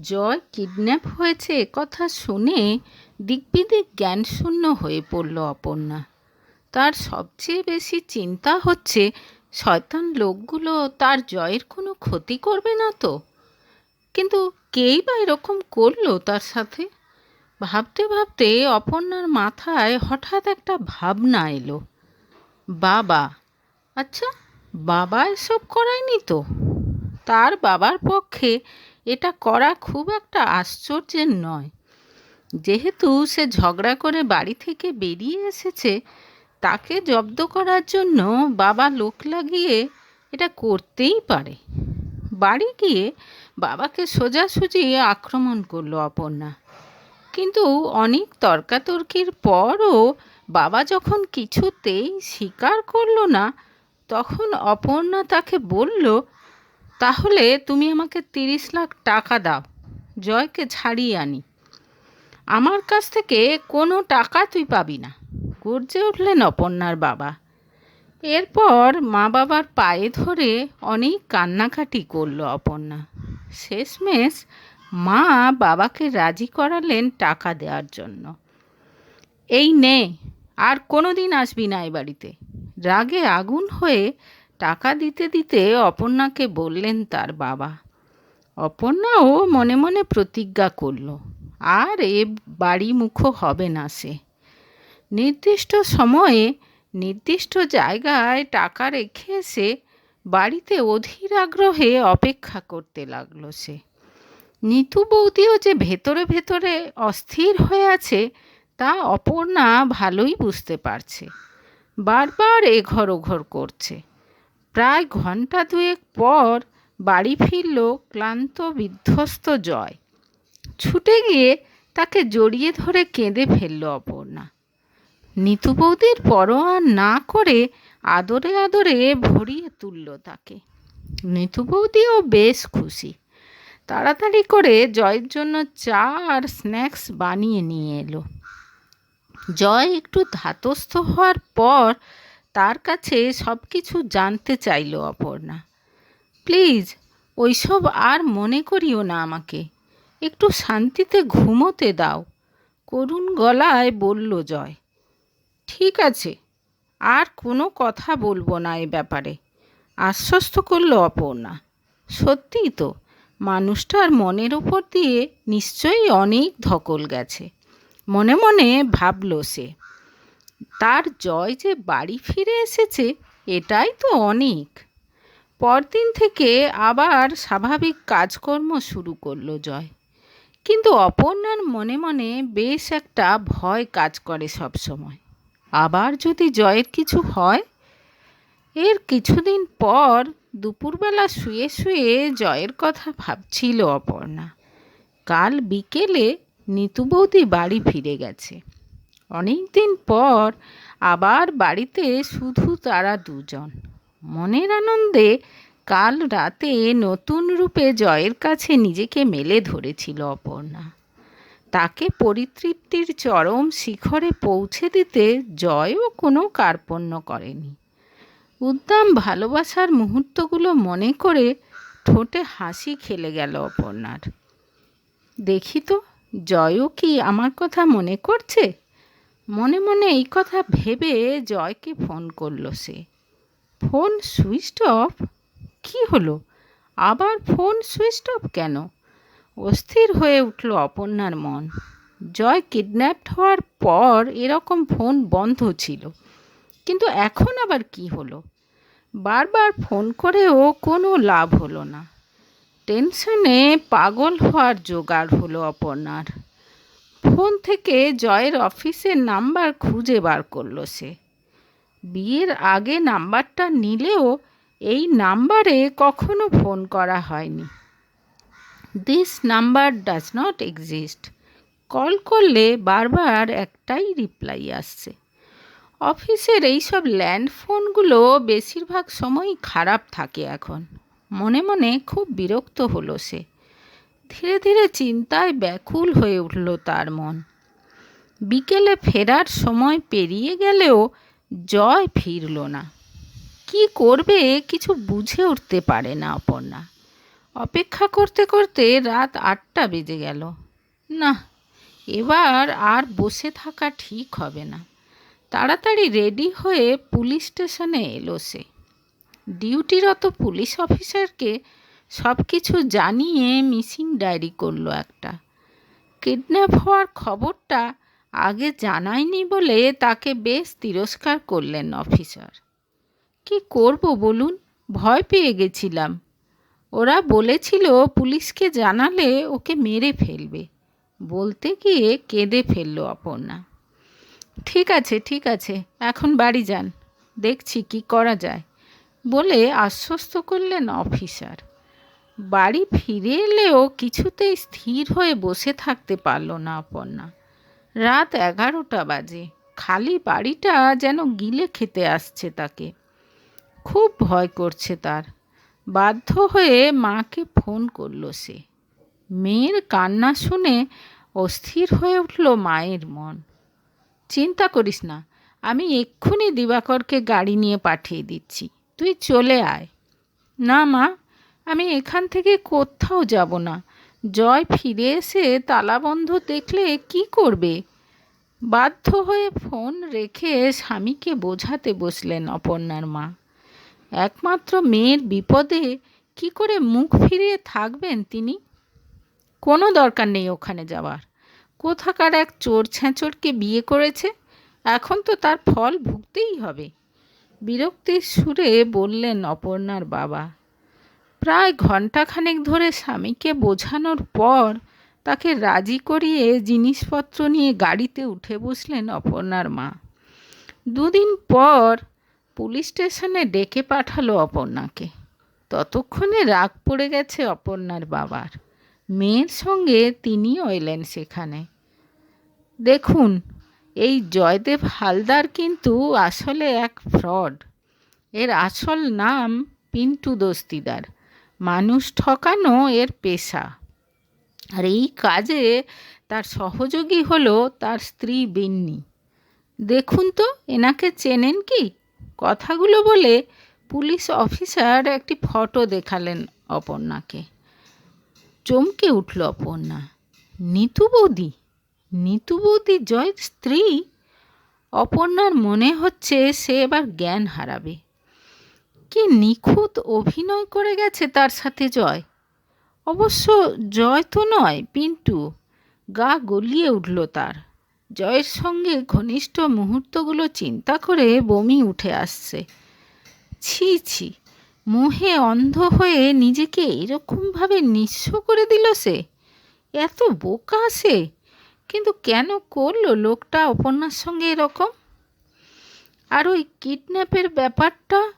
জয় kidnap হয়েছে কথা শুনে দিকবিদিক জ্ঞানশূন্য হয়ে পড়ল অপর্ণা। তার সবচেয়ে বেশি চিন্তা হচ্ছে, শয়তান লোকগুলো তার জয়ের কোনো ক্ষতি করবে না তো? কিন্তু কেই বা এরকম করল তার সাথে? ভাবতে ভাবতে অপর্ণার মাথায় হঠাৎ একটা ভাবনা এলো। বাবা আচ্ছা বাবা এসব করায়নি তো? তার বাবার পক্ষে এটা করা খুব একটা আশ্চর্যের নয়। যেহেতু সে ঝগড়া করে বাড়ি থেকে বেরিয়ে এসেছে, তাকে জব্দ করার জন্য বাবা লোক লাগিয়ে এটা করতেই পারে। বাড়ি গিয়ে বাবাকে সোজাসুজি আক্রমণ করল অপর্ণা। কিন্তু অনেক তর্কাতর্কির পরও বাবা যখন কিছুতেই স্বীকার করল না, তখন অপর্ণা তাকে বলল তাহলে তুমি আমাকে তিরিশ লাখ টাকা দাও, জয়কে ছাড়িয়ে আনি। আমার কাছ থেকে কোনো টাকা তুই পাবি না। গর্জে উঠলেন অপর্ণার বাবা। এরপর মা বাবার পায়ে ধরে অনেক কান্নাকাটি করল অপর্ণা। শেষমেশ মা বাবাকে রাজি করালেন টাকা দেওয়ার জন্য। এই নে, আর কোনো দিন আসবি না এ বাড়িতে। রাগে আগুন হয়ে টাকা দিতে দিতে অপর্ণাকে বললেন তার বাবা। অপর্ণাও মনে মনে প্রতিজ্ঞা করল, আর এ বাড়ি মুখো হবে না সে। নির্দিষ্ট সময়ে, নির্দিষ্ট জায়গায় টাকা রেখে এসে বাড়িতে অধীর আগ্রহে অপেক্ষা করতে লাগল সে। নিতু বৌদিও যে ভেতরে ভেতরে অস্থির হয়ে আছে, তা অপর্ণা ভালোই বুঝতে পারছে। বারবার এ এঘর ওঘর করছে। প্রায় ঘণ্টা দুয়েক পর বাড়ি ফিরল ক্লান্ত বিধ্বস্ত জয়। ছুটে গিয়ে তাকে জড়িয়ে ধরে কেঁদে ফেলল অপর্ণা। নিতু বৌদির পরোয়া না করে আদরে আদরে ভরিয়ে তুলল তাকে। নিতু বৌদিও বেশ খুশি। তাড়াতাড়ি করে জয়ের জন্য চা আর স্ন্যাক্স বানিয়ে নিয়ে এলো। জয় একটু ধাতস্থ হওয়ার পর তার কাছে সব কিছু জানতে চাইল অপর্ণা। প্লিজ, ওইসব আর মনে করিও না আমাকে। একটু শান্তিতে ঘুমোতে দাও, করুণ গলায় বলল জয়। ঠিক আছে, আর কোনো কথা বলব না এ ব্যাপারে, আশ্বস্ত করল অপর্ণা। সত্যিই তো, মানুষটার মনের ওপর দিয়ে নিশ্চয়ই অনেক ধকল গেছে, মনে মনে ভাবল সে। তার জয় যে বাড়ি ফিরে এসেছে, এটাই তো অনেক। পরদিন থেকে আবার স্বাভাবিক কাজকর্ম শুরু করল জয়। কিন্তু অপর্ণার মনে মনে বেশ একটা ভয় কাজ করে সব সময়। আবার যদি জয়ের কিছু হয়, এর কিছুদিন পর দুপুরবেলা শুয়ে শুয়ে জয়ের কথা ভাবছিল অপর্ণা। কাল বিকেলে নিতু বৌদি বাড়ি ফিরে গেছে। অনেক দিন পর আবার বাড়িতে শুধু তারা দুজন। মনের আনন্দে কাল রাতে নতুন রূপে জয়ের কাছে নিজেকে মেলে ধরেছিল অপর্ণা। তাকে পরিতৃপ্তির চরম শিখরে পৌঁছে দিতে জয়ও কোনো কার্পণ্য করেনি। উদ্দাম ভালোবাসার মুহূর্তগুলো মনে করে ঠোঁটে হাসি খেলে গেল অপর্ণার। দেখি তো, জয়ও কি আমার কথা মনে করছে? মনে মনে এই কথা ভেবে জয়কে ফোন করল সে। Phone switch off? কি হলো? আবার ফোন সুইচ অফ কেন? অস্থির হয়ে উঠল অপর্ণার মন। জয় কিডন্যাপড হওয়ার পর এরকম ফোন বন্ধ ছিল। কিন্তু এখন আবার কি হলো? বারবার ফোন করেও কোনো লাভ হলো না। টেনশনে পাগল হওয়ার জোগাড় হলো অপর্ণার। ফোন থেকে জয়ের অফিসের নাম্বার খুঁজে বার করল সে। বিয়ের আগে নাম্বারটা নিলেও এই নাম্বারে কখনো ফোন করা হয়নি। This number does not exist call করলে বারবার একটাই রিপ্লাই আসছে। অফিসের এইসব ল্যান্ড ফোনগুলো বেশিরভাগ সময়ই খারাপ থাকে এখন। মনে মনে খুব বিরক্ত হলো সে। ধীরে ধীরে চিন্তায় ব্যাকুল হয়ে উঠল তার মন। বিকেলে ফেরার সময় পেরিয়ে গেলেও জয় ফিরল না। কি করবে কিছু বুঝে উঠতে পারে না অপর্ণা। অপেক্ষা করতে করতে রাত আটটা বেজে গেল। না, এবার আর বসে থাকা ঠিক হবে না। তাড়াতাড়ি রেডি হয়ে পুলিশ স্টেশনে এলো সে। ডিউটিরত পুলিশ অফিসারকে সব কিছু জানিয়ে মিসিং ডায়েরি করল একটা। কিডন্যাপ হওয়ার খবরটা আগে জানায়নি বলে তাকে বেশ তিরস্কার করলেন অফিসার। কি করব বলুন? ভয় পেয়ে গেছিলাম। ওরা বলেছিল পুলিশকে জানালে ওকে মেরে ফেলবে। বলতে গিয়ে কেঁদে ফেলল অপর্ণা। ঠিক আছে ঠিক আছে, এখন বাড়ি যান, দেখছি কি করা যায় বলে আশ্বস্ত করলেন অফিসার। বাড়ি ফিরে এলেও কিছুতেই স্থির হয়ে বসে থাকতে পারল না অপর্ণা রাত এগারোটা বাজে। খালি বাড়িটা যেন গিলে খেতে আসছে তাকে। খুব ভয় করছে তার। বাধ্য হয়ে মাকে ফোন করল সে। মেয়ের কান্না শুনে অস্থির হয়ে উঠল মায়ের মন। চিন্তা করিস না, আমি এক্ষুনি দিবাকরকে গাড়ি নিয়ে পাঠিয়ে দিচ্ছি। তুই চলে আয়। না মা আমি এখান থেকে কোথাও যাব না। জয় ফিরে এসে তালাবন্ধ দেখলে কি করবে? বাধ্য হয়ে ফোন রেখে স্বামীকে বোঝাতে বসলেন অপর্ণার মা। একমাত্র মেয়ের বিপদে কি করে মুখ ফিরিয়ে থাকবেন তিনি? কোনো দরকার নেই ওখানে যাওয়ার। কোথাকার এক চোর ছেঁচড়কে বিয়ে করেছে? এখন তো তার ফল ভুগতেই হবে। বিরক্তির সুরে বললেন অপর্ণার বাবা প্রায় ঘণ্টাখানেক ধরে স্বামীকে বোঝানোর পর তাকে রাজি করিয়ে জিনিসপত্র নিয়ে গাড়িতে উঠে বসলেন অপর্ণার মা। দুদিন পর পুলিশ স্টেশনে ডেকে পাঠালো অপর্ণাকে। ততক্ষণে রাগ পড়ে গেছে অপর্ণার বাবার। মেয়ের সঙ্গে তিনিও এলেন সেখানে। দেখুন, এই জয়দেব হালদার কিন্তু আসলে এক ফ্রড। এর আসল নাম পিন্টু দস্তিদার। মানুষ ঠকানো এর পেশা। আর এই কাজে তার সহযোগী হলো তার স্ত্রী বিন্নি। দেখুন তো, এনাকে চেনেন কি? কথাগুলো বলে পুলিশ অফিসার একটি ফটো দেখালেন অপর্ণাকে। চমকে উঠল অপর্ণা। নিতু বৌদি? নিতু বৌদি জয়ের স্ত্রী? অপর্ণার মনে হচ্ছে সে এবার জ্ঞান হারাবে। কি নিখুঁত অভিনয় করে গেছে তার সাথে জয়? অবশ্য জয় তো নয়, পিন্টু। গা গলিয়ে উঠল তার। জয়ের সঙ্গে ঘনিষ্ঠ মুহূর্তগুলো চিন্তা করে বমি উঠে আসছে। ছি ছি, মোহে অন্ধ হয়ে নিজেকে এরকমভাবে নিঃস্ব করে দিল সে? এত বোকা সে! কিন্তু কেন করল লোকটা অপর্ণার সঙ্গে এরকম? আর ওই কিডন্যাপের ব্যাপারটা?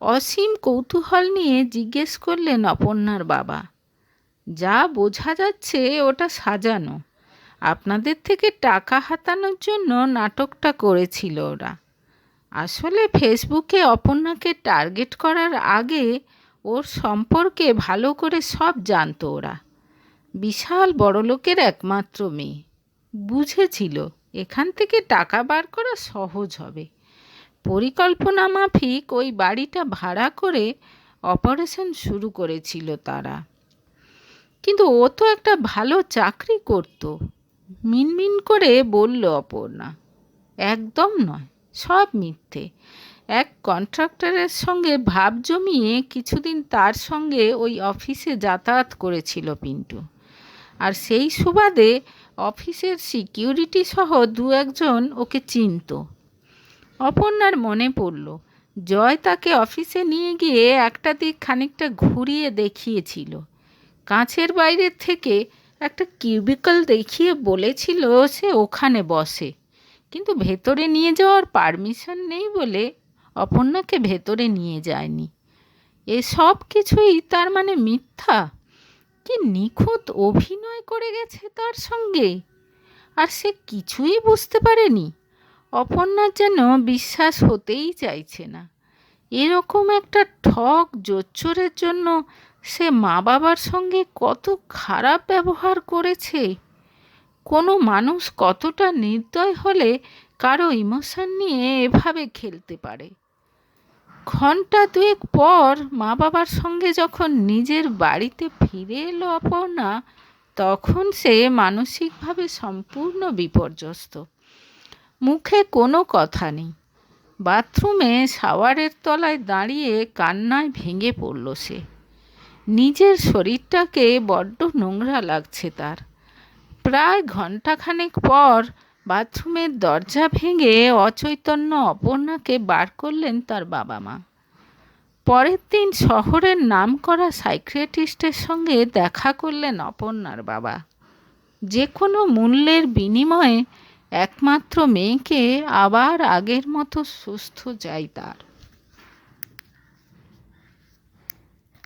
অসীম কৌতূহল নিয়ে জিজ্ঞেস করলেন অপর্ণার বাবা, যা বোঝা যাচ্ছে ওটা সাজানো। আপনাদের থেকে টাকা হাতানোর জন্য নাটকটা করেছিল ওরা। আসলে ফেসবুকে অপর্ণাকে টার্গেট করার আগে ওর সম্পর্কে ভালো করে সব জানতো ওরা। বিশাল বড়লোকের একমাত্র মেয়ে। বুঝেছিল, এখান থেকে টাকা বার করা সহজ হবে। পরিকল্পনা মাফিক ওই বাড়িটা ভাড়া করে অপারেশন শুরু করেছিল তারা। কিন্তু ও তো একটা ভালো চাকরি করত। মিনমিন করে বলল অপর্ণা, একদম নয়, সব মিথ্যে। এক কন্ট্রাক্টরের সঙ্গে ভাব জমিয়ে কিছুদিন তার সঙ্গে ওই অফিসে যাতায়াত করেছিল পিন্টু। আর সেই সুবাদে অফিসের সিকিউরিটি সহ দু একজন ওকে চিনত। অপর্ণার মনে পড়ল, জয় তাকে অফিসে নিয়ে গিয়ে একটা দিক খানিকটা ঘুরিয়ে দেখিয়েছিল। কাঁচের বাইরের থেকে একটা কিউবিকল দেখিয়ে বলেছিল সে ওখানে বসে, কিন্তু ভেতরে নিয়ে যাওয়ার পারমিশন নেই বলে অপর্ণাকে ভেতরে নিয়ে যায়নি। এসব কিছুই তার মানে মিথ্যা? কি নিখুঁত অভিনয় করে গেছে তার সঙ্গে? আর সে কিছুই বুঝতে পারেনি। অপর্ণার যেন বিশ্বাস হতেই চাইছে না। এরকম একটা ঠক জোচ্চরের জন্য সে মা বাবার সঙ্গে কত খারাপ ব্যবহার করেছে। কোনো মানুষ কতটা নির্দয় হলে কারও ইমোশন নিয়ে এভাবে খেলতে পারে। ঘণ্টা দুয়েক পর মা বাবার সঙ্গে যখন নিজের বাড়িতে ফিরে এলো অপর্ণা, তখন সে মানসিকভাবে সম্পূর্ণ বিপর্যস্ত। মুখে কোনো কথা নেই। বাথরুমে শাওয়ারের তলায় দাঁড়িয়ে কান্নায় ভেঙে পড়ল সে। নিজের শরীরটাকে বড্ড নোংরা লাগছে তার। প্রায় ঘন্টাখানেক পর বাথরুমের দরজা ভেঙে অচৈতন্য অপর্ণাকে বার করলেন তার বাবা মা। পরের দিন শহরের নামকরা সাইক্রিয়াটিস্টের সঙ্গে দেখা করলেন অপর্ণার বাবা। যে কোনো মূল্যের বিনিময়ে একমাত্র মেয়েকে আবার আগের মতো সুস্থ চাই তার।